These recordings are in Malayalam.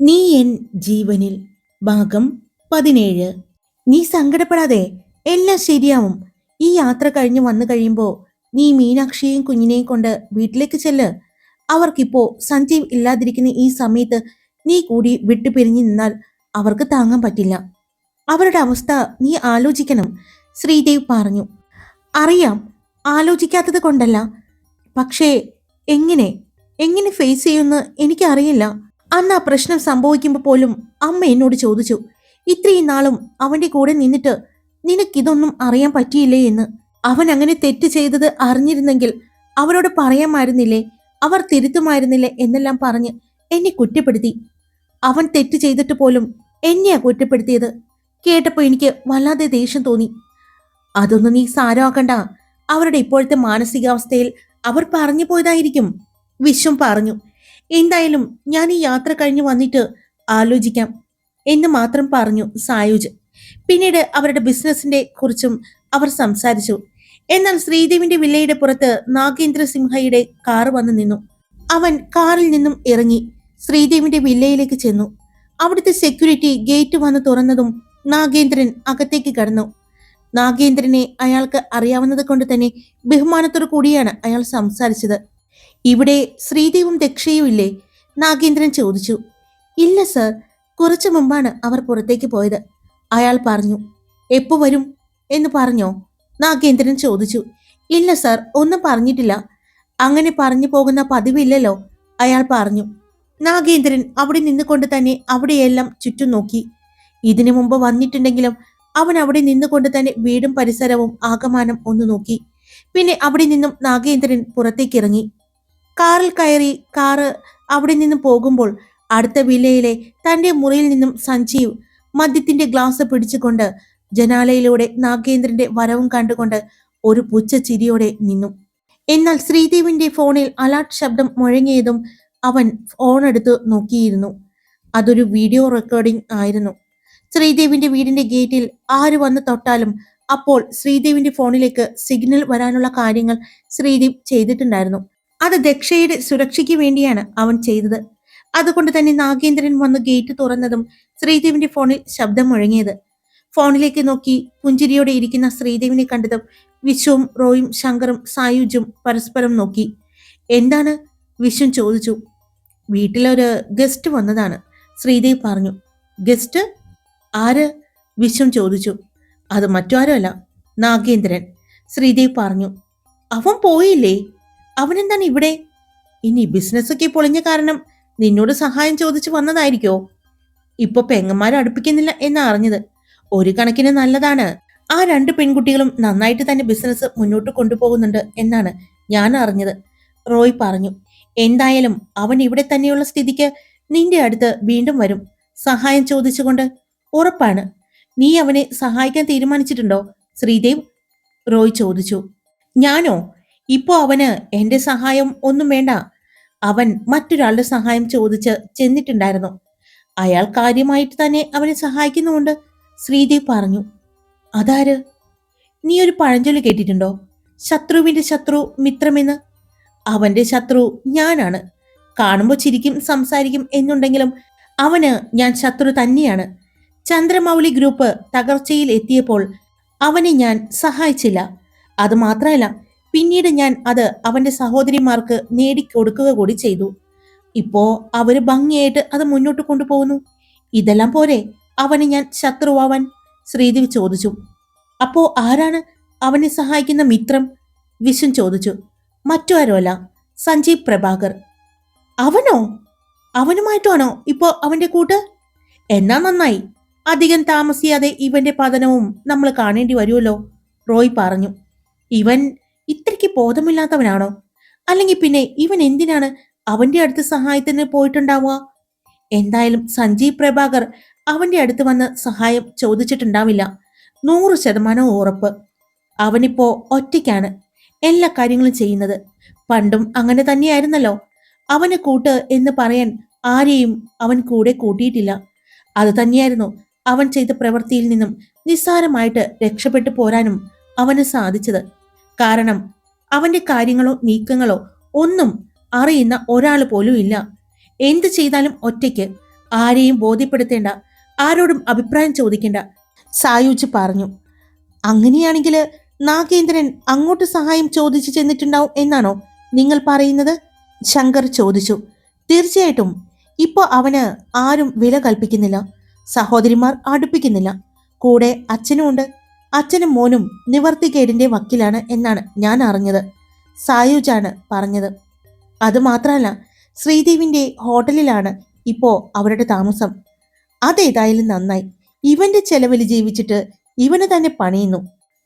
നീ എൻ ജീവനിൽ ഭാഗം പതിനേഴ്. നീ സങ്കടപ്പെടാതെ എല്ലാം ശരിയാവും. ഈ യാത്ര കഴിഞ്ഞ് വന്നു കഴിയുമ്പോൾ നീ മീനാക്ഷിയെയും കുഞ്ഞിനെയും കൊണ്ട് വീട്ടിലേക്ക് ചെല്ല്. അവർക്കിപ്പോ സഞ്ജീവ് ഇല്ലാതിരിക്കുന്ന ഈ സമയത്ത് നീ കൂടി വിട്ടുപിരിഞ്ഞു നിന്നാൽ അവർക്ക് താങ്ങാൻ പറ്റില്ല. അവരുടെ അവസ്ഥ നീ ആലോചിക്കണം ശ്രീദേവ് പറഞ്ഞു. അറിയാം ആലോചിക്കാത്തത് കൊണ്ടല്ല. പക്ഷേ എങ്ങനെ? എങ്ങനെ ഫേസ് ചെയ്യുമെന്ന് എനിക്കറിയില്ല. അന്ന് ആ പ്രശ്നം സംഭവിക്കുമ്പോൾ പോലും അമ്മ എന്നോട് ചോദിച്ചു ഇത്രയും നാളും അവന്റെ കൂടെ നിന്നിട്ട് നിനക്കിതൊന്നും അറിയാൻ പറ്റിയില്ലേ എന്ന്? അവൻ അങ്ങനെ തെറ്റ് ചെയ്തത് അറിഞ്ഞിരുന്നെങ്കിൽ അവരോട് പറയാമായിരുന്നില്ലേ? അവർ തിരുത്തുമായിരുന്നില്ലേ? എന്നെല്ലാം പറഞ്ഞ് എന്നെ കുറ്റപ്പെടുത്തി. അവൻ തെറ്റ് ചെയ്തിട്ട് പോലും എന്നെയാ കുറ്റപ്പെടുത്തിയത്? കേട്ടപ്പോൾ എനിക്ക് വല്ലാതെ ദേഷ്യം തോന്നി. അതൊന്നും നീ സാരമാക്കണ്ട. അവരുടെ ഇപ്പോഴത്തെ മാനസികാവസ്ഥയിൽ അവർ പറഞ്ഞു പോയതായിരിക്കും വിശ്വം പറഞ്ഞു. എന്തായാലും ഞാൻ ഈ യാത്ര കഴിഞ്ഞ് വന്നിട്ട് ആലോചിക്കാം എന്ന് മാത്രം പറഞ്ഞു സായുജ്. പിന്നീട് അവരുടെ ബിസിനസിന്റെ കുറിച്ചും അവർ സംസാരിച്ചു. എന്നാൽ ശ്രീദേവിന്റെ വില്ലയുടെ പുറത്ത് നാഗേന്ദ്ര സിംഹയുടെ കാർ വന്നു നിന്നു. അവൻ കാറിൽ നിന്നും ഇറങ്ങി ശ്രീദേവിന്റെ വില്ലയിലേക്ക് ചെന്നു. അവിടുത്തെ സെക്യൂരിറ്റി ഗേറ്റ് വന്ന് തുറന്നതും നാഗേന്ദ്രൻ അകത്തേക്ക് കടന്നു. നാഗേന്ദ്രനെ അയാൾക്ക് അറിയാവുന്നത് കൊണ്ട് തന്നെ ബഹുമാനത്തോടു കൂടിയാണ് അയാൾ സംസാരിച്ചത്. ഇവിടെ ശ്രീദേവും ദക്ഷയും ഇല്ലേ? നാഗേന്ദ്രൻ ചോദിച്ചു. ഇല്ല സർ. കുറച്ചു മുമ്പാണ് അവർ പുറത്തേക്ക് പോയത്. അയാൾ പറഞ്ഞു എപ്പോ വരും? എന്ന് പറഞ്ഞോ? നാഗേന്ദ്രൻ ചോദിച്ചു ഇല്ല സർ. ഒന്നും പറഞ്ഞിട്ടില്ല. അങ്ങനെ പറഞ്ഞു പോകുന്ന പതിവില്ലല്ലോ? അയാൾ പറഞ്ഞു. നാഗേന്ദ്രൻ അവിടെ നിന്നുകൊണ്ട് തന്നെ അവിടെയെല്ലാം ചുറ്റും നോക്കി. ഇതിനു മുമ്പ് വന്നിട്ടുണ്ടെങ്കിലും അവൻ അവിടെ നിന്നുകൊണ്ട് തന്നെ വീടും പരിസരവും ആകമാനം ഒന്ന് നോക്കി. പിന്നെ അവിടെ നിന്നും നാഗേന്ദ്രൻ പുറത്തേക്ക് ഇറങ്ങി. കാറിൽ കയറി കാറ് അവിടെ നിന്ന് പോകുമ്പോൾ അടുത്ത വില്ലയിലെ തന്റെ മുറിയിൽ നിന്നും സഞ്ജീവ് മദ്യത്തിന്റെ ഗ്ലാസ് പിടിച്ചുകൊണ്ട് ജനാലയിലൂടെ നാഗേന്ദ്രന്റെ വരവും കണ്ടുകൊണ്ട് ഒരു പുച്ച ചിരിയോടെ നിന്നു. എന്നാൽ ശ്രീദേവിന്റെ ഫോണിൽ അലാർട്ട് ശബ്ദം മുഴങ്ങിയതും അവൻ ഫോൺ എടുത്ത് നോക്കിയിരുന്നു. അതൊരു വീഡിയോ റെക്കോർഡിംഗ് ആയിരുന്നു. ശ്രീദേവിന്റെ വീടിന്റെ ഗേറ്റിൽ ആര് വന്ന് തൊട്ടാലും അപ്പോൾ ശ്രീദേവിന്റെ ഫോണിലേക്ക് സിഗ്നൽ വരാനുള്ള കാര്യങ്ങൾ ശ്രീദേവ് ചെയ്തിട്ടുണ്ടായിരുന്നു. അത് ദക്ഷയുടെ സുരക്ഷയ്ക്ക് വേണ്ടിയാണ് അവൻ ചെയ്തത്. അതുകൊണ്ട് തന്നെ നാഗേന്ദ്രൻ വന്ന് ഗേറ്റ് തുറന്നതും ശ്രീദേവിന്റെ ഫോണിൽ ശബ്ദം മുഴങ്ങിയത്. ഫോണിലേക്ക് നോക്കി പുഞ്ചിരിയോടെ ഇരിക്കുന്ന ശ്രീദേവിനെ കണ്ടതും വിശ്വവും റോയും ശങ്കറും സായുജും പരസ്പരം നോക്കി. എന്താണ്? വിശ്വൻ ചോദിച്ചു. വീട്ടിലൊരു ഗസ്റ്റ് വന്നതാണ്. ശ്രീദേവ് പറഞ്ഞു. ഗസ്റ്റ്? ആര്? വിശ്വം ചോദിച്ചു. അത് മറ്റാരുമല്ല നാഗേന്ദ്രൻ. ശ്രീദേവ് പറഞ്ഞു. അവൻ പോയില്ലേ? അവനെന്താണ് ഇവിടെ? ഇനി ബിസിനസ്സൊക്കെ പൊളിഞ്ഞ കാരണം നിന്നോട് സഹായം ചോദിച്ചു വന്നതായിരിക്കോ? ഇപ്പൊ പെങ്ങന്മാരെ അടുപ്പിക്കുന്നില്ല എന്ന് അറിഞ്ഞത്. ഒരു കണക്കിന് നല്ലതാണ്. ആ രണ്ട് പെൺകുട്ടികളും നന്നായിട്ട് തന്നെ ബിസിനസ് മുന്നോട്ട് കൊണ്ടുപോകുന്നുണ്ട് എന്നാണ് ഞാൻ അറിഞ്ഞത്. റോയ് പറഞ്ഞു എന്തായാലും അവൻ ഇവിടെ തന്നെയുള്ള സ്ഥിതിക്ക് നിന്റെ അടുത്ത് വീണ്ടും വരും. സഹായം ചോദിച്ചുകൊണ്ട് ഉറപ്പാണ്. നീ അവനെ സഹായിക്കാൻ തീരുമാനിച്ചിട്ടുണ്ടോ? ശ്രീദേവ് റോയ് ചോദിച്ചു ഞാനോ? ഇപ്പോ അവന് എന്റെ സഹായം ഒന്നും വേണ്ട. അവൻ മറ്റൊരാളുടെ സഹായം ചോദിച്ച് ചെന്നിട്ടുണ്ടായിരുന്നു. അയാൾ കാര്യമായിട്ട് തന്നെ അവനെ സഹായിക്കുന്നുമുണ്ട്. ശ്രീദേവ് പറഞ്ഞു അതാര്? നീ ഒരു പഴഞ്ചൊല്ലി കേട്ടിട്ടുണ്ടോ? ശത്രുവിന്റെ ശത്രു മിത്രമെന്ന്? അവന്റെ ശത്രു ഞാനാണ്. കാണുമ്പോൾ ചിരിക്കും സംസാരിക്കും എന്നുണ്ടെങ്കിലും അവന് ഞാൻ ശത്രു തന്നെയാണ്. ചന്ദ്രമൗലി ഗ്രൂപ്പ് തകർച്ചയിൽ എത്തിയപ്പോൾ അവനെ ഞാൻ സഹായിച്ചില്ല. അത് മാത്രമല്ല പിന്നീട് ഞാൻ അത് അവന്റെ സഹോദരിമാർക്ക് നേടിക്കൊടുക്കുക കൂടി ചെയ്തു. ഇപ്പോ അവർ ഭംഗിയായിട്ട് അത് മുന്നോട്ട് കൊണ്ടുപോകുന്നു. ഇതെല്ലാം പോരെ? അവന് ഞാൻ ശത്രുവാവൻ ശ്രീദേവി ചോദിച്ചു. അപ്പോ ആരാണ് അവനെ സഹായിക്കുന്ന മിത്രം? വിശ്വൻ ചോദിച്ചു. മറ്റു അല്ല സഞ്ജീവ് പ്രഭാകർ. അവനോ? അവനുമായിട്ടാണോ ഇപ്പോ അവന്റെ കൂട്ട്? എന്നാ നന്നായി. അധികം താമസിയാതെ ഇവന്റെ പതനവും നമ്മൾ കാണേണ്ടി വരുമല്ലോ റോയ് പറഞ്ഞു. ഇവൻ ഇത്രയ്ക്ക് ബോധമില്ലാത്തവനാണോ? അല്ലെങ്കിൽ പിന്നെ ഇവൻ എന്തിനാണ് അവന്റെ അടുത്ത് സഹായത്തിന് പോയിട്ടുണ്ടാവുക? എന്തായാലും സഞ്ജീവ് പ്രഭാകർ അവന്റെ അടുത്ത് വന്ന് സഹായം ചോദിച്ചിട്ടുണ്ടാവില്ല. നൂറ് ശതമാനം ഉറപ്പ്. അവനിപ്പോ ഒറ്റയ്ക്കാണ് എല്ലാ കാര്യങ്ങളും ചെയ്യുന്നത്. പണ്ടും അങ്ങനെ തന്നെയായിരുന്നല്ലോ. അവന് കൂട്ട് എന്ന് പറയാൻ ആരെയും അവൻ കൂടെ കൂട്ടിയിട്ടില്ല. അത് തന്നെയായിരുന്നു അവൻ ചെയ്ത പ്രവൃത്തിയിൽ നിന്നും നിസ്സാരമായിട്ട് രക്ഷപ്പെട്ടു പോരാനും അവന് സാധിച്ചത്. കാരണം അവന്റെ കാര്യങ്ങളോ നീക്കങ്ങളോ ഒന്നും അറിയുന്ന ഒരാൾ പോലും ഇല്ല. എന്ത് ചെയ്താലും ഒറ്റയ്ക്ക് ആരെയും ബോധ്യപ്പെടുത്തേണ്ട ആരോടും അഭിപ്രായം ചോദിക്കേണ്ട. സായുജ് പറഞ്ഞു അങ്ങനെയാണെങ്കിൽ നാഗേന്ദ്രൻ അങ്ങോട്ട് സഹായം ചോദിച്ചു ചെന്നിട്ടുണ്ടാവും എന്നാണോ നിങ്ങൾ പറയുന്നത്? ശങ്കർ ചോദിച്ചു തീർച്ചയായിട്ടും. ഇപ്പോൾ അവന് ആരും വില കൽപ്പിക്കുന്നില്ല സഹോദരിമാർ അടുപ്പിക്കുന്നില്ല. കൂടെ അച്ഛനുമുണ്ട് അച്ഛനും മോനും നിവർത്തികേടിന്റെ വക്കിലാണ് എന്നാണ് ഞാൻ അറിഞ്ഞത് സായുജാണ് പറഞ്ഞത്. അതുമാത്രമല്ല ശ്രീദേവിന്റെ ഹോട്ടലിലാണ് ഇപ്പോ അവരുടെ താമസം. അതേതായാലും നന്നായി. ഇവന്റെ ചെലവിൽ ജീവിച്ചിട്ട് ഇവന് തന്നെ പണിയുന്നു.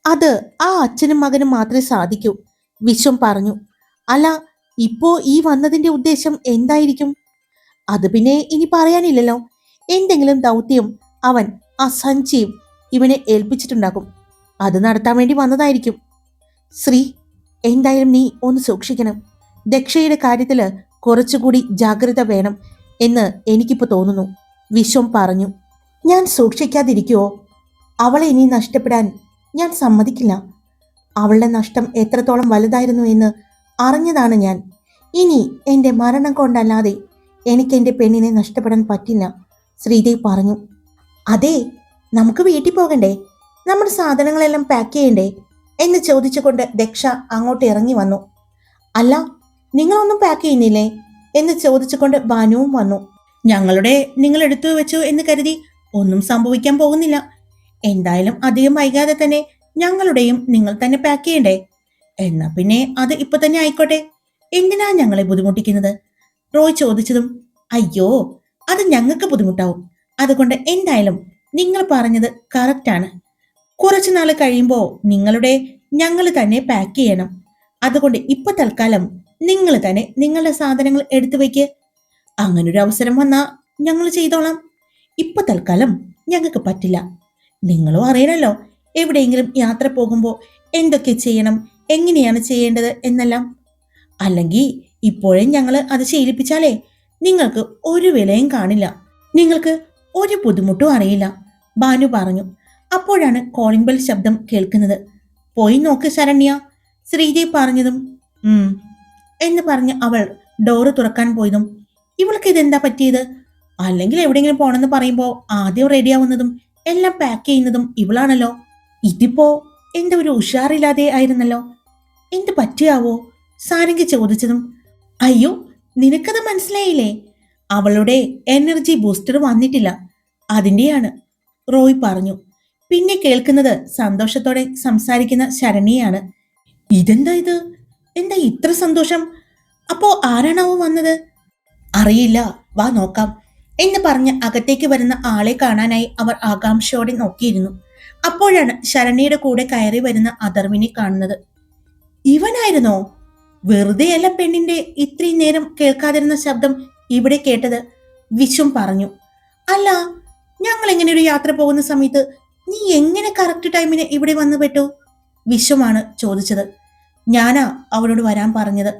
അത് ആ അച്ഛനും മകനും മാത്രമേ സാധിക്കൂ വിശ്വം പറഞ്ഞു. അല്ല ഇപ്പോ ഈ വന്നതിന്റെ ഉദ്ദേശം എന്തായിരിക്കും? അത് പിന്നെ ഇനി പറയാനില്ലല്ലോ. എന്തെങ്കിലും ദൗത്യം അവൻ ആ ഇവനെ ഏൽപ്പിച്ചിട്ടുണ്ടാകും. അത് നടത്താൻ വേണ്ടി വന്നതായിരിക്കും. ശ്രീ എന്തായാലും നീ ഒന്ന് സൂക്ഷിക്കണം. ദക്ഷയുടെ കാര്യത്തിൽ കുറച്ചുകൂടി ജാഗ്രത വേണം എന്ന് എനിക്കിപ്പോൾ തോന്നുന്നു. വിശ്വം പറഞ്ഞു. ഞാൻ സൂക്ഷിക്കാതിരിക്കുവോ? അവളെ ഇനി നഷ്ടപ്പെടാൻ ഞാൻ സമ്മതിക്കില്ല. അവളുടെ നഷ്ടം എത്രത്തോളം വലുതായിരുന്നു എന്ന് അറിഞ്ഞതാണ് ഞാൻ. ഇനി എന്റെ മരണം കൊണ്ടല്ലാതെ എനിക്ക് എന്റെ പെണ്ണിനെ നഷ്ടപ്പെടാൻ പറ്റില്ല ശ്രീദേവ് പറഞ്ഞു. അതെ നമുക്ക് വീട്ടിൽ പോകണ്ടേ? നമ്മുടെ സാധനങ്ങളെല്ലാം പാക്ക് ചെയ്യണ്ടേ? എന്ന് ചോദിച്ചുകൊണ്ട് ദക്ഷ അങ്ങോട്ട് ഇറങ്ങി വന്നു. അല്ല നിങ്ങളൊന്നും പാക്ക് ചെയ്യുന്നില്ലേ? എന്ന് ചോദിച്ചുകൊണ്ട് ബാനുവും വന്നു. ഞങ്ങളുടെ നിങ്ങൾ എടുത്തു വെച്ചു എന്ന് കരുതി ഒന്നും സംഭവിക്കാൻ പോകുന്നില്ല. എന്തായാലും അധികം വൈകാതെ തന്നെ ഞങ്ങളുടെയും നിങ്ങൾ തന്നെ പാക്ക് ചെയ്യണ്ടേ? എന്നാ പിന്നെ അത് ഇപ്പൊ തന്നെ ആയിക്കോട്ടെ. എന്തിനാ ഞങ്ങളെ ബുദ്ധിമുട്ടിക്കുന്നത്? റോയ് ചോദിച്ചതും അയ്യോ അത് ഞങ്ങൾക്ക് ബുദ്ധിമുട്ടാവും. അതുകൊണ്ട് എന്തായാലും നിങ്ങൾ പറഞ്ഞത് കറക്റ്റാണ് കുറച്ചു നാൾ കഴിയുമ്പോൾ നിങ്ങളുടെ ഞങ്ങൾ തന്നെ പാക്ക് ചെയ്യണം. അതുകൊണ്ട് ഇപ്പൊ തൽക്കാലം നിങ്ങൾ തന്നെ നിങ്ങളുടെ സാധനങ്ങൾ എടുത്തു വയ്ക്ക്. അങ്ങനൊരു അവസരം വന്നാ ഞങ്ങൾ ചെയ്തോളാം. ഇപ്പൊ തൽക്കാലം ഞങ്ങൾക്ക് പറ്റില്ല. നിങ്ങളും അറിയണല്ലോ എവിടെയെങ്കിലും യാത്ര പോകുമ്പോൾ എന്തൊക്കെ ചെയ്യണം എങ്ങനെയാണ് ചെയ്യേണ്ടത് എന്നെല്ലാം. അല്ലെങ്കിൽ ഇപ്പോഴേ ഞങ്ങൾ അത് ശീലിപ്പിച്ചാലേ നിങ്ങൾക്ക് ഒരു വിലയും കാണില്ല. നിങ്ങൾക്ക് ഒരു ബുദ്ധിമുട്ടും അറിയില്ല. ബാനു പറഞ്ഞു. അപ്പോഴാണ് കോളിംഗ് ബെൽ ശബ്ദം കേൾക്കുന്നത്. പോയി നോക്ക് ശരണ്യ ശ്രീദേവ് പറഞ്ഞതും എന്ന് പറഞ്ഞ് അവൾ ഡോറ് തുറക്കാൻ പോയതും ഇവൾക്ക് ഇതെന്താ പറ്റിയത്? അല്ലെങ്കിൽ എവിടെയെങ്കിലും പോണെന്ന് പറയുമ്പോൾ ആദ്യം റെഡിയാവുന്നതും എല്ലാം പാക്ക് ചെയ്യുന്നതും ഇവളാണല്ലോ. ഇതിപ്പോ എന്റെ ഒരു ഉഷാറില്ലാതെ ആയിരുന്നല്ലോ. എന്ത് പറ്റിയാവോ? സാരംഗി ചോദിച്ചതും അയ്യോ നിനക്കത് മനസ്സിലായില്ലേ? അവളുടെ എനർജി ബൂസ്റ്റർ വന്നിട്ടില്ല. അതിന്റെയാണ് റോയ് പറഞ്ഞു. പിന്നെ കേൾക്കുന്നത് സന്തോഷത്തോടെ സംസാരിക്കുന്ന ശരണിയാണ് ഇതെന്താ ഇത്? എന്താ ഇത്ര സന്തോഷം? അപ്പോ ആരാണാവോ വന്നത്? അറിയില്ല. വാ നോക്കാം. എന്ന് പറഞ്ഞ് അകത്തേക്ക് വരുന്ന ആളെ കാണാനായി അവർ ആകാംക്ഷയോടെ നോക്കിയിരുന്നു. അപ്പോഴാണ് ശരണിയുടെ കൂടെ കയറി വരുന്ന അധർവിനെ കാണുന്നത്. ഇവനായിരുന്നോ? വെറുതെയല്ല പെണ്ണിന്റെ ഇത്രയും നേരം കേൾക്കാതിരുന്ന ശബ്ദം ഇവിടെ കേട്ടത്? വിശും പറഞ്ഞു. അല്ല ഞങ്ങൾ എങ്ങനെ ഒരു യാത്ര പോകുന്ന സമയത്ത് നീ എങ്ങനെ കറക്റ്റ് ടൈമിന് ഇവിടെ വന്നു പെട്ടു? വിശ്വമാണ് ചോദിച്ചത്. ഞാനാ അവളോട് വരാൻ പറഞ്ഞത്.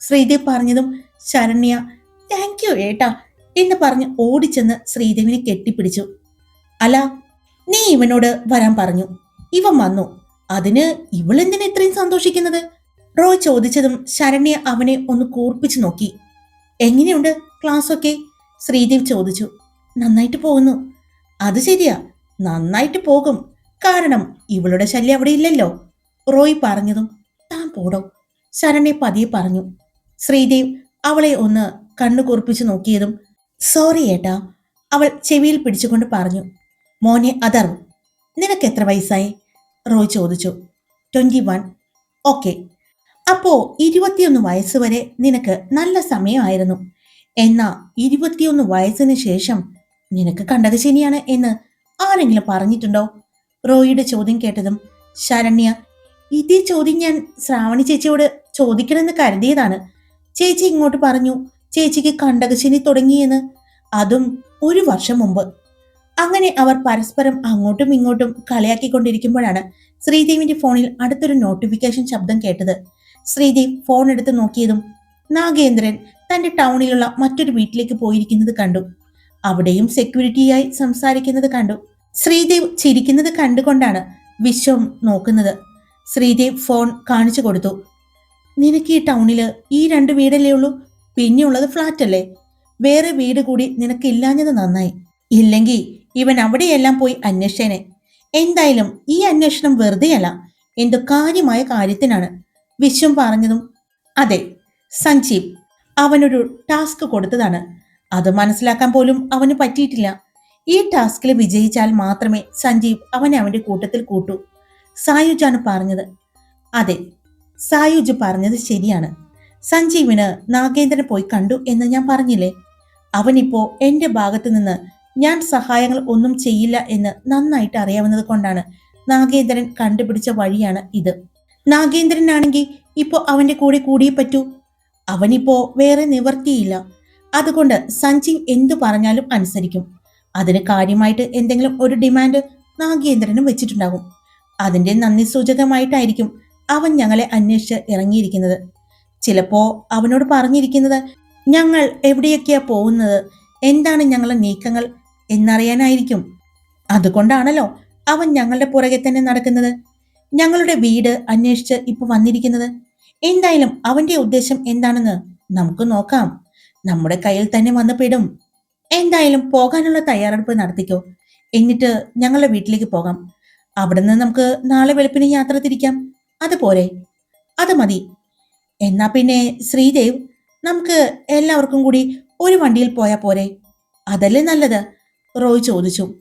ശ്രീദേവ് പറഞ്ഞതും ശരണ്യ താങ്ക് യു ഏട്ടാ എന്ന് പറഞ്ഞ് ഓടിച്ചെന്ന് ശ്രീദേവിനെ കെട്ടിപ്പിടിച്ചു. അല്ല നീ ഇവനോട് വരാൻ പറഞ്ഞു. ഇവൻ വന്നു. അതിന് ഇവളെന്തിനാ ഇത്രയും സന്തോഷിക്കുന്നത്? റോയ് ചോദിച്ചതും ശരണ്യ അവനെ ഒന്ന് കൂർപ്പിച്ചു നോക്കി. എങ്ങനെയുണ്ട് ക്ലാസ് ഒക്കെ ശ്രീദേവ് ചോദിച്ചു. നന്നായിട്ട് പോകുന്നു. അത് ശരിയാ. നന്നായിട്ട് പോകും. കാരണം ഇവളുടെ ശല്യം അവിടെ ഇല്ലല്ലോ. റോയ് പറഞ്ഞതും താൻ പോടോ. ശരണെ പതിയെ പറഞ്ഞു. ശ്രീദേവ് അവളെ ഒന്ന് കണ്ണു കുറിപ്പിച്ചു നോക്കിയതും സോറി ഏട്ടാ അവൾ ചെവിയിൽ പിടിച്ചുകൊണ്ട് പറഞ്ഞു. മോനെ അതർ നിനക്ക് എത്ര വയസ്സായി? റോയ് ചോദിച്ചു. Twenty one. ഓക്കെ. അപ്പോ ഇരുപത്തിയൊന്ന് വയസ്സ് വരെ നിനക്ക് നല്ല സമയമായിരുന്നു. എന്നാ ഇരുപത്തിയൊന്ന് വയസ്സിന് ശേഷം നിനക്ക് കണ്ടത് ശനിയാണ് എന്ന് ആരെങ്കിലും പറഞ്ഞിട്ടുണ്ടോ? റോയിയുടെ ചോദ്യം കേട്ടതും ശരണ്യ ഇതേ ചോദ്യം ഞാൻ ശ്രാവണി ചേച്ചിയോട് ചോദിക്കണമെന്ന് കരുതിയതാണ്. ചേച്ചി ഇങ്ങോട്ട് പറഞ്ഞു ചേച്ചിക്ക് കണ്ടകശനി തുടങ്ങിയെന്ന്. അതും ഒരു വർഷം മുമ്പ്. അങ്ങനെ അവർ പരസ്പരം അങ്ങോട്ടും ഇങ്ങോട്ടും കളിയാക്കിക്കൊണ്ടിരിക്കുമ്പോഴാണ് ശ്രീദേവിന്റെ ഫോണിൽ അടുത്തൊരു നോട്ടിഫിക്കേഷൻ ശബ്ദം കേട്ടത്. ശ്രീദേവ് ഫോൺ എടുത്ത് നോക്കിയതും നാഗേന്ദ്രൻ തന്റെ ടൗണിലുള്ള മറ്റൊരു വീട്ടിലേക്ക് പോയിരിക്കുന്നത് കണ്ടു. അവിടെയും സെക്യൂരിറ്റിയായി സംസാരിക്കുന്നത് കണ്ടു. ശ്രീദേവ് ചിരിക്കുന്നത് കണ്ടുകൊണ്ടാണ് വിശ്വം നോക്കുന്നത്. ശ്രീദേവ് ഫോൺ കാണിച്ചു കൊടുത്തു. നിനക്ക് ഈ ടൗണിൽ ഈ രണ്ട് വീടല്ലേ ഉള്ളൂ? പിന്നെയുള്ളത് ഫ്ലാറ്റ് അല്ലേ? വേറെ വീട് കൂടി നിനക്കില്ലാഞ്ഞത് നന്നായി. ഇല്ലെങ്കിൽ ഇവൻ അവിടെയെല്ലാം പോയി അന്വേഷിച്ചേനെ. എന്തായാലും ഈ അന്വേഷണം വെറുതെയല്ല എന്തോ കാര്യമായ കാര്യത്തിനാണ്. വിശ്വം പറഞ്ഞതും അതെ സഞ്ജീവ് അവനൊരു ടാസ്ക് കൊടുത്തതാണ്. അത് മനസ്സിലാക്കാൻ പോലും അവന് പറ്റിയിട്ടില്ല. ഈ ടാസ്കിൽ വിജയിച്ചാൽ മാത്രമേ സഞ്ജീവ് അവനെ അവന്റെ കൂട്ടത്തിൽ കൂട്ടൂ. സായുജാണ് പറഞ്ഞത്. അതെ സായുജ് പറഞ്ഞത് ശരിയാണ്. സഞ്ജീവിന് നാഗേന്ദ്രൻ പോയി കണ്ടു എന്ന് ഞാൻ പറഞ്ഞില്ലേ? അവനിപ്പോ എന്റെ ഭാഗത്തു നിന്ന് ഞാൻ സഹായങ്ങൾ ഒന്നും ചെയ്യില്ല എന്ന് നന്നായിട്ട് അറിയാവുന്നത് കൊണ്ടാണ് നാഗേന്ദ്രൻ കണ്ടുപിടിച്ച വഴിയാണ് ഇത്. നാഗേന്ദ്രനാണെങ്കിൽ ഇപ്പോ അവന്റെ കൂടെ കൂടിയേ പറ്റൂ. അവനിപ്പോ വേറെ നിവർത്തിയില്ല അതുകൊണ്ട് സഞ്ജീവ് എന്തു പറഞ്ഞാലും അനുസരിക്കും. അതിന് കാര്യമായിട്ട് എന്തെങ്കിലും ഒരു ഡിമാൻഡ് നാഗേന്ദ്രനും വെച്ചിട്ടുണ്ടാകും. അതിന്റെ നന്ദി സൂചകമായിട്ടായിരിക്കും അവൻ ഞങ്ങളെ അന്വേഷിച്ച് ഇറങ്ങിയിരിക്കുന്നത്. ചിലപ്പോ അവനോട് പറഞ്ഞിരിക്കുന്നത് ഞങ്ങൾ എവിടെയൊക്കെയാ പോകുന്നത്? എന്താണ് ഞങ്ങളുടെ നീക്കങ്ങൾ? എന്നറിയാനായിരിക്കും. അതുകൊണ്ടാണല്ലോ അവൻ ഞങ്ങളുടെ പുറകെ തന്നെ നടക്കുന്നത്. ഞങ്ങളുടെ വീട് അന്വേഷിച്ച് ഇപ്പൊ വന്നിരിക്കുന്നത്. എന്തായാലും അവന്റെ ഉദ്ദേശം എന്താണെന്ന് നമുക്ക് നോക്കാം. നമ്മുടെ കയ്യിൽ തന്നെ വന്ന് പെടും എന്തായാലും പോകാനുള്ള തയ്യാറെടുപ്പ് നടത്തിക്കോ. എന്നിട്ട് ഞങ്ങളുടെ വീട്ടിലേക്ക് പോകാം. അവിടെ നിന്ന് നമുക്ക് നാളെ വെളുപ്പിന് യാത്ര തിരിക്കാം. അതുപോലെ. അത് മതി. എന്നാ പിന്നെ ശ്രീദേവ് നമുക്ക് എല്ലാവർക്കും കൂടി ഒരു വണ്ടിയിൽ പോയാൽ പോരെ. അതല്ലേ നല്ലത്? റോയ് ചോദിച്ചു.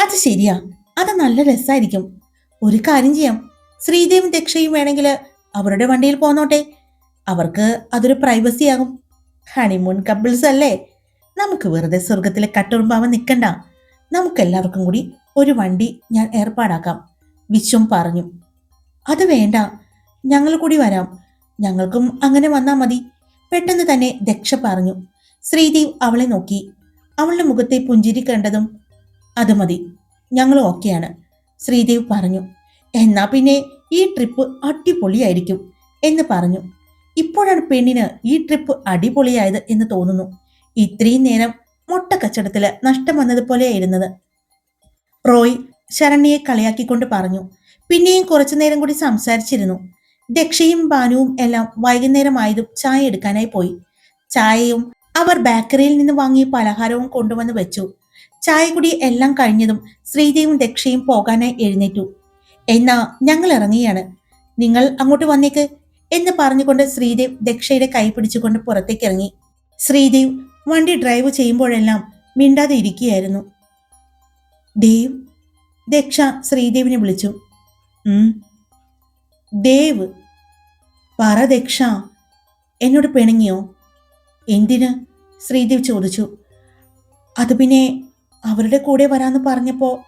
അത് ശരിയാ. അത് നല്ല രസമായിരിക്കും ഒരു കാര്യം ചെയ്യാം. ശ്രീദേവും ദക്ഷയും വേണമെങ്കിൽ അവരുടെ വണ്ടിയിൽ പോന്നോട്ടെ. അവർക്ക് അതൊരു പ്രൈവസി ആകും. ഹണിമൂൺ കപ്പിൾസ് അല്ലേ? നമുക്ക് വെറുതെ സ്വർഗത്തിലെ കട്ടുറുമ്പാവൻ നിൽക്കണ്ട നമുക്ക് എല്ലാവർക്കും കൂടി ഒരു വണ്ടി ഞാൻ ഏർപ്പാടാക്കാം. വിശ്വം പറഞ്ഞു. അത് വേണ്ട. ഞങ്ങൾ കൂടി വരാം. ഞങ്ങൾക്കും അങ്ങനെ വന്നാൽ മതി. പെട്ടെന്ന് തന്നെ ദക്ഷ പറഞ്ഞു. ശ്രീദേവ് അവളെ നോക്കി. അവളുടെ മുഖത്തെ പുഞ്ചിരി കണ്ടതും അത് മതി. ഞങ്ങൾ ഓക്കെയാണ്. ശ്രീദേവ് പറഞ്ഞു. എന്നാൽ പിന്നെ ഈ ട്രിപ്പ് അടിപൊളിയായിരിക്കും എന്ന് പറഞ്ഞു. ഇപ്പോഴാണ് പെണ്ണിന് ഈ ട്രിപ്പ് അടിപൊളിയായത് എന്ന് തോന്നുന്നു. ഇത്രയും നേരം മുട്ട കച്ചടത്തിൽ നഷ്ടം വന്നതുപോലെയായിരുന്നത് റോയ് ശരണ്യെ കളിയാക്കിക്കൊണ്ട് പറഞ്ഞു. പിന്നെയും കുറച്ചു നേരം കൂടി സംസാരിച്ചിരുന്നു. ദക്ഷയും ബാനുവും എല്ലാം വൈകുന്നേരമായതും ചായ എടുക്കാനായി പോയി. ചായയും അവർ ബേക്കറിയിൽ നിന്ന് വാങ്ങിയ പലഹാരവും കൊണ്ടുവന്ന് വെച്ചു. ചായ കുടി എല്ലാം കഴിഞ്ഞതും ശ്രീദേവും ദക്ഷയും പോകാനായി എഴുന്നേറ്റു. എന്നാ ഞങ്ങൾ ഇറങ്ങിയാണ് നിങ്ങൾ അങ്ങോട്ട് വന്നേക്ക്. എന്ന് പറഞ്ഞുകൊണ്ട് ശ്രീദേവ് ദക്ഷയുടെ കൈ പിടിച്ചുകൊണ്ട് പുറത്തേക്ക് ഇറങ്ങി. ശ്രീദേവ് വണ്ടി ഡ്രൈവ് ചെയ്യുമ്പോഴെല്ലാം മിണ്ടാതെ ഇരിക്കുകയായിരുന്നു. ദേവ് ദക്ഷ ശ്രീദേവിനെ വിളിച്ചു. ദേവ് പറ ദക്ഷ എന്നോട് പിണങ്ങിയോ? എന്തിന്? ശ്രീദേവ് ചോദിച്ചു. അത് പിന്നെ അവരുടെ കൂടെ വരാന്ന് പറഞ്ഞപ്പോൾ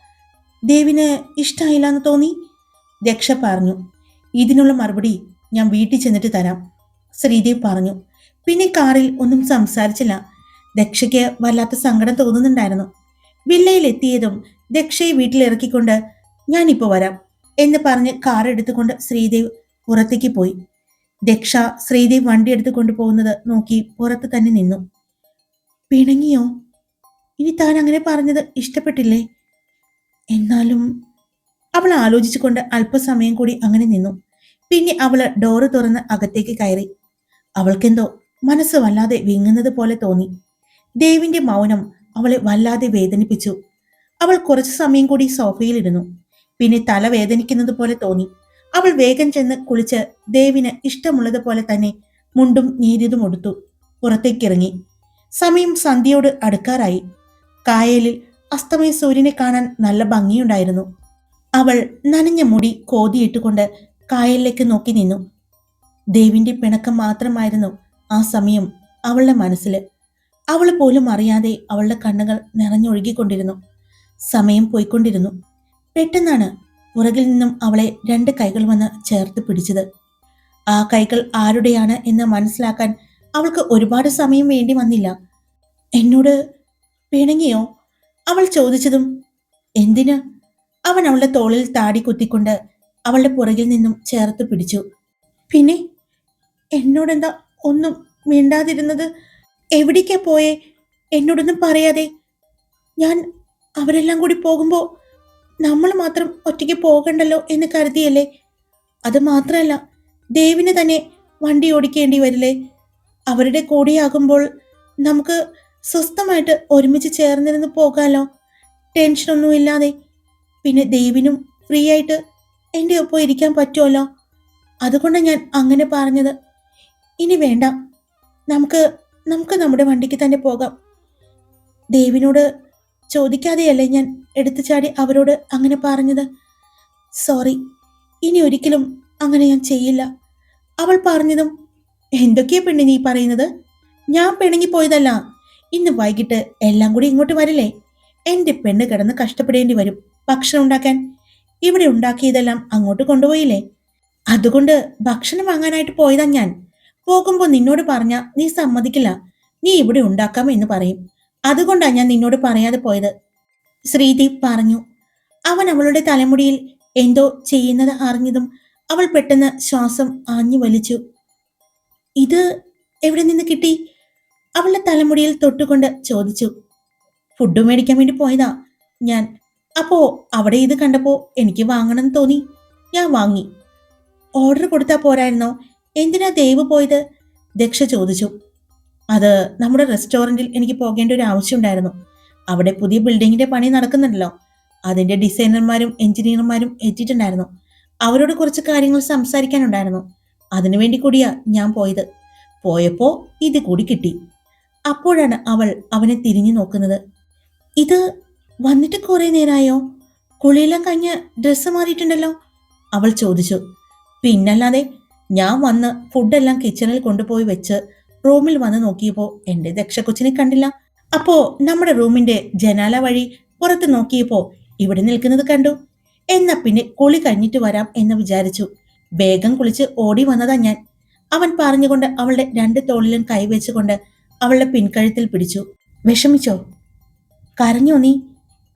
ദേവിന് ഇഷ്ടമായില്ല എന്ന് തോന്നി? ദക്ഷ പറഞ്ഞു. ഇതിനുള്ള മറുപടി ഞാൻ വീട്ടിൽ ചെന്നിട്ട് തരാം ശ്രീദേവ് പറഞ്ഞു. പിന്നെ കാറിൽ ഒന്നും സംസാരിച്ചില്ല. ദക്ഷയ്ക്ക് വല്ലാത്ത സങ്കടം തോന്നുന്നുണ്ടായിരുന്നു. വില്ലയിൽ എത്തിയതും ദക്ഷയെ വീട്ടിലിറക്കിക്കൊണ്ട് ഞാനിപ്പോൾ വരാം എന്ന് പറഞ്ഞ് കാർ എടുത്തുകൊണ്ട് ശ്രീദേവ് പുറത്തേക്ക് പോയി. ദക്ഷ ശ്രീദേവ് വണ്ടി എടുത്തു കൊണ്ടുപോകുന്നത് നോക്കി പുറത്ത് തന്നെ നിന്നു. പിണങ്ങിയോ? ഇനി താൻ അങ്ങനെ പറഞ്ഞത് ഇഷ്ടപ്പെട്ടില്ലേ? എന്നാലും അവൾ ആലോചിച്ചുകൊണ്ട് അല്പസമയം കൂടി അങ്ങനെ നിന്നു. പിന്നെ അവൾ ഡോറ് തുറന്ന് അകത്തേക്ക് കയറി. അവൾക്കെന്തോ മനസ്സ് വല്ലാതെ വിങ്ങുന്നത് പോലെ തോന്നി. ദേവിന്റെ മൗനം അവളെ വല്ലാതെ വേദനിപ്പിച്ചു. അവൾ കുറച്ചു സമയം കൂടി സോഫയിലിരുന്നു പിന്നെ തല വേദനിക്കുന്നത് പോലെ തോന്നി. അവൾ വേഗം ചെന്ന് കുളിച്ച് ദേവിന് ഇഷ്ടമുള്ളത് പോലെ തന്നെ മുണ്ടും നീരിതും ഉടുത്തു. പുറത്തേക്കിറങ്ങി സമയം സന്ധ്യയോട് അടുക്കാറായി. കായലിൽ അസ്തമയ സൂര്യനെ കാണാൻ നല്ല ഭംഗിയുണ്ടായിരുന്നു. അവൾ നനഞ്ഞ മുടി കോതിയിട്ടുകൊണ്ട് കായലിലേക്ക് നോക്കി നിന്നു. ദേവിന്റെ പിണക്കം മാത്രമായിരുന്നു ആ സമയം അവളുടെ മനസ്സിൽ അവൾ പോലും അറിയാതെ അവളുടെ കണ്ണുകൾ നിറഞ്ഞൊഴുകിക്കൊണ്ടിരുന്നു. സമയം പോയിക്കൊണ്ടിരുന്നു. പെട്ടെന്നാണ് പുറകിൽ നിന്നും അവളെ രണ്ട് കൈകൾ വന്ന് ചേർത്ത് പിടിച്ചത്. ആ കൈകൾ ആരുടെയാണ് എന്ന് മനസ്സിലാക്കാൻ അവൾക്ക് ഒരുപാട് സമയം വേണ്ടി വന്നില്ല. എന്നോട് പിണങ്ങിയോ? അവൾ ചോദിച്ചതും എന്തിന്? അവൻ അവളുടെ തോളിൽ താടി കുത്തിക്കൊണ്ട് അവളുടെ പുറകിൽ നിന്നും ചേർത്ത് പിടിച്ചു. പിന്നെ എന്നോടെന്താ ഒന്നും മിണ്ടാതിരുന്നത്? എവിടേക്കാ പോയേ? എന്നോടൊന്നും പറയാതെ. ഞാൻ അവരെല്ലാം കൂടി പോകുമ്പോൾ നമ്മൾ മാത്രം ഒറ്റയ്ക്ക് പോകണ്ടല്ലോ എന്ന് കരുതിയല്ലേ? അത് മാത്രമല്ല ദേവിന് തന്നെ വണ്ടി ഓടിക്കേണ്ടി വരില്ലേ? അവരുടെ കൂടെയാകുമ്പോൾ നമുക്ക് സ്വസ്ഥമായിട്ട് ഒരുമിച്ച് ചേർന്നിരുന്ന് പോകാലോ. ടെൻഷനൊന്നും ഇല്ലാതെ പിന്നെ ദേവിനും ഫ്രീ ആയിട്ട് എന്റെ ഒപ്പം ഇരിക്കാൻ പറ്റുമല്ലോ? അതുകൊണ്ട് ഞാൻ അങ്ങനെ പറഞ്ഞത്. ഇനി വേണ്ട. നമുക്ക് നമുക്ക് നമ്മുടെ വണ്ടിക്ക് തന്നെ പോകാം. ദേവിനോട് ചോദിക്കാതെയല്ലേ ഞാൻ എടുത്തു ചാടി അവരോട് അങ്ങനെ പറഞ്ഞത്? സോറി ഇനി ഒരിക്കലും അങ്ങനെ ഞാൻ ചെയ്യില്ല. അവൾ പറഞ്ഞതും എന്തൊക്കെയാ പെണ്ണി നീ പറയുന്നത്? ഞാൻ പിണങ്ങി പോയതല്ല. ഇന്ന് വൈകിട്ട് എല്ലാം കൂടി ഇങ്ങോട്ട് വരില്ലേ? എന്റെ പെണ്ണ് കിടന്ന് കഷ്ടപ്പെടേണ്ടി വരും. ഭക്ഷണം ഉണ്ടാക്കാൻ ഇവിടെ ഉണ്ടാക്കിയതെല്ലാം അങ്ങോട്ട് കൊണ്ടുപോയില്ലേ? അതുകൊണ്ട് ഭക്ഷണം വാങ്ങാനായിട്ട് പോയതാ ഞാൻ. പോകുമ്പോൾ നിന്നോട് പറഞ്ഞ നീ സമ്മതിക്കില്ല. നീ ഇവിടെ ഉണ്ടാക്കാം എന്ന് പറയും. അതുകൊണ്ടാ ഞാൻ നിന്നോട് പറയാതെ പോയത്. ശ്രീദീപ് പറഞ്ഞു അവൻ അവളുടെ തലമുടിയിൽ എന്തോ ചെയ്യുന്നത് അറിഞ്ഞതും അവൾ പെട്ടെന്ന് ശ്വാസം ആഞ്ഞു വലിച്ചു. ഇത് എവിടെ നിന്ന് കിട്ടി? അവളുടെ തലമുടിയിൽ തൊട്ടുകൊണ്ട് ചോദിച്ചു. ഫുഡ് മേടിക്കാൻ വേണ്ടി പോയതാ. ഞാൻ അപ്പോ അവിടെ ഇത് കണ്ടപ്പോ എനിക്ക് വാങ്ങണം തോന്നി. ഞാൻ വാങ്ങി. ഓർഡർ കൊടുത്താൽ പോരായിരുന്നോ? എന്തിനാ ദേവ് പോയത്? ദക്ഷ ചോദിച്ചു. അത് നമ്മുടെ റെസ്റ്റോറന്റിൽ എനിക്ക് പോകേണ്ട ഒരു ആവശ്യമുണ്ടായിരുന്നു അവിടെ പുതിയ ബിൽഡിങ്ങിന്റെ പണി നടക്കുന്നുണ്ടല്ലോ. അതിന്റെ ഡിസൈനർമാരും എഞ്ചിനീയർമാരും എത്തിയിട്ടുണ്ടായിരുന്നു. അവരോട് കുറച്ച് കാര്യങ്ങൾ സംസാരിക്കാനുണ്ടായിരുന്നു. അതിനുവേണ്ടി കൂടിയാ ഞാൻ പോയത്. പോയപ്പോ ഇത് കൂടി കിട്ടി. അപ്പോഴാണ് അവൾ അവനെ തിരിഞ്ഞു നോക്കുന്നത്. ഇത് വന്നിട്ട് കുറെ നേരമായോ കുളിയെല്ലാം കഴിഞ്ഞ് ഡ്രസ്സ് മാറിയിട്ടുണ്ടല്ലോ. അവൾ ചോദിച്ചു. പിന്നല്ലാതെ ഞാൻ വന്ന് ഫുഡെല്ലാം കിച്ചണിൽ കൊണ്ടുപോയി വെച്ച് റൂമിൽ വന്ന് നോക്കിയപ്പോൾ എന്റെ ദക്ഷക്കൊച്ചിനെ കണ്ടില്ല. അപ്പോ നമ്മുടെ റൂമിന്റെ ജനാല വഴി പുറത്ത് നോക്കിയപ്പോൾ ഇവിടെ നിൽക്കുന്നത് കണ്ടു. എന്നാ പിന്നെ കുളി കഴിഞ്ഞിട്ട് വരാം എന്ന് വിചാരിച്ചു. വേഗം കുളിച്ച് ഓടി വന്നതാ ഞാൻ. അവൻ പറഞ്ഞുകൊണ്ട് അവളുടെ രണ്ട് തോളിലും കൈവച്ചുകൊണ്ട് അവളുടെ പിൻകഴുത്തിൽ പിടിച്ചു. വിഷമിച്ചോ? കരഞ്ഞോ നീ?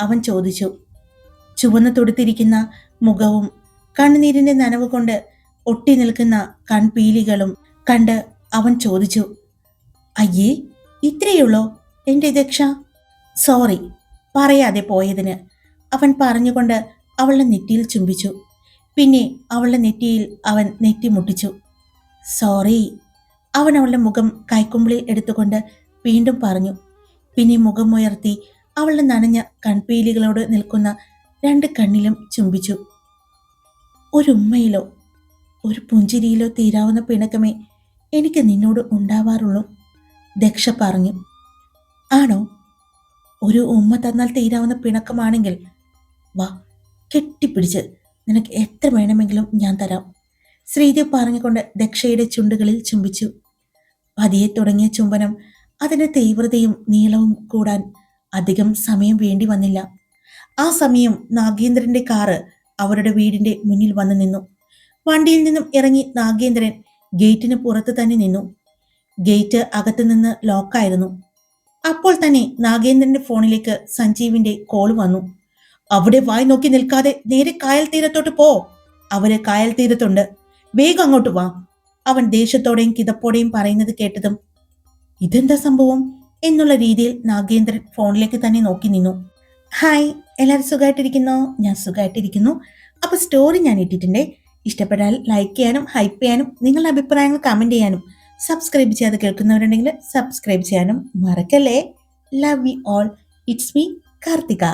അവൻ ചോദിച്ചു. ചുവന്ന് തൊടുത്തിരിക്കുന്ന മുഖവും കണ്ണുനീരിന്റെ നനവ് കൊണ്ട് ഒട്ടി നിൽക്കുന്ന കൺപീലികളും കണ്ട് അവൻ ചോദിച്ചു അയ്യേ ഇത്രയുള്ളോ എന്റെ ദക്ഷ സോറി പറയാതെ പോയതിന് അവൻ പറഞ്ഞുകൊണ്ട് അവളുടെ നെറ്റിയിൽ ചുംബിച്ചു. പിന്നെ അവളുടെ നെറ്റിയിൽ അവൻ നെറ്റി മുട്ടിച്ചു. സോറി അവൻ അവളുടെ മുഖം കൈക്കുമ്പിളിൽ എടുത്തുകൊണ്ട് വീണ്ടും പറഞ്ഞു. പിന്നെ മുഖം ഉയർത്തി അവളുടെ നനഞ്ഞ കൺപീലികളോട് നിൽക്കുന്ന രണ്ട് കണ്ണിലും ചുംബിച്ചു. ഒരു ഉമ്മയിലോ ഒരു പുഞ്ചിരിയിലോ തീരാവുന്ന പിണക്കമേ എനിക്ക് നിന്നോട് ഉണ്ടാവാറുള്ളൂ ദക്ഷ പറഞ്ഞു. ആണോ? ഒരു ഉമ്മ തന്നാൽ തീരാവുന്ന പിണക്കമാണെങ്കിൽ വാ കെട്ടിപ്പിടിച്ച് നിനക്ക് എത്ര വേണമെങ്കിലും ഞാൻ തരാം ശ്രീദേവ് പറഞ്ഞുകൊണ്ട് ദക്ഷയുടെ ചുണ്ടുകളിൽ ചുംബിച്ചു. പതിയെ തുടങ്ങിയ ചുംബനം അതിന്റെ തീവ്രതയും നീളവും കൂടാൻ അധികം സമയം വേണ്ടി വന്നില്ല. ആ സമയം നാഗേന്ദ്രന്റെ കാറ് അവരുടെ വീടിന്റെ മുന്നിൽ വന്നു നിന്നു. വണ്ടിയിൽ നിന്നും ഇറങ്ങി നാഗേന്ദ്രൻ ഗേറ്റിന് പുറത്ത് തന്നെ നിന്നു. ഗേറ്റ് അകത്തുനിന്ന് ലോക്കായിരുന്നു അപ്പോൾ തന്നെ നാഗേന്ദ്രന്റെ ഫോണിലേക്ക് സഞ്ജീവിന്റെ കോൾ വന്നു. അവിടെ വായി നോക്കി നിൽക്കാതെ നേരെ കായൽ തീരത്തോട്ട് പോ. അവർ കായൽ തീരത്തുണ്ട്. വേഗം അങ്ങോട്ട് വാ. അവൻ ദേഷ്യത്തോടെയും കിതപ്പോടെയും പറയുന്നത് കേട്ടതും ഇതെന്താ സംഭവം? എന്നുള്ള രീതിയിൽ നാഗേന്ദ്രൻ ഫോണിലേക്ക് തന്നെ നോക്കി നിന്നു. ഹായ് എല്ലാവരും സുഖമായിട്ടിരിക്കുന്നോ ഞാൻ സുഖമായിട്ടിരിക്കുന്നു അപ്പൊ സ്റ്റോറി ഞാൻ ഇട്ടിട്ടുണ്ട്. ഇഷ്ടപ്പെട്ടാൽ ലൈക്ക് ചെയ്യാനും ഹൈപ്പ് ചെയ്യാനും നിങ്ങളുടെ അഭിപ്രായങ്ങൾ കമന്റ് ചെയ്യാനും സബ്സ്ക്രൈബ് ചെയ്യാതെ കേൾക്കുന്നവരുണ്ടെങ്കിൽ സബ്സ്ക്രൈബ് ചെയ്യാനും മറക്കല്ലേ? Love you all it's me Karthika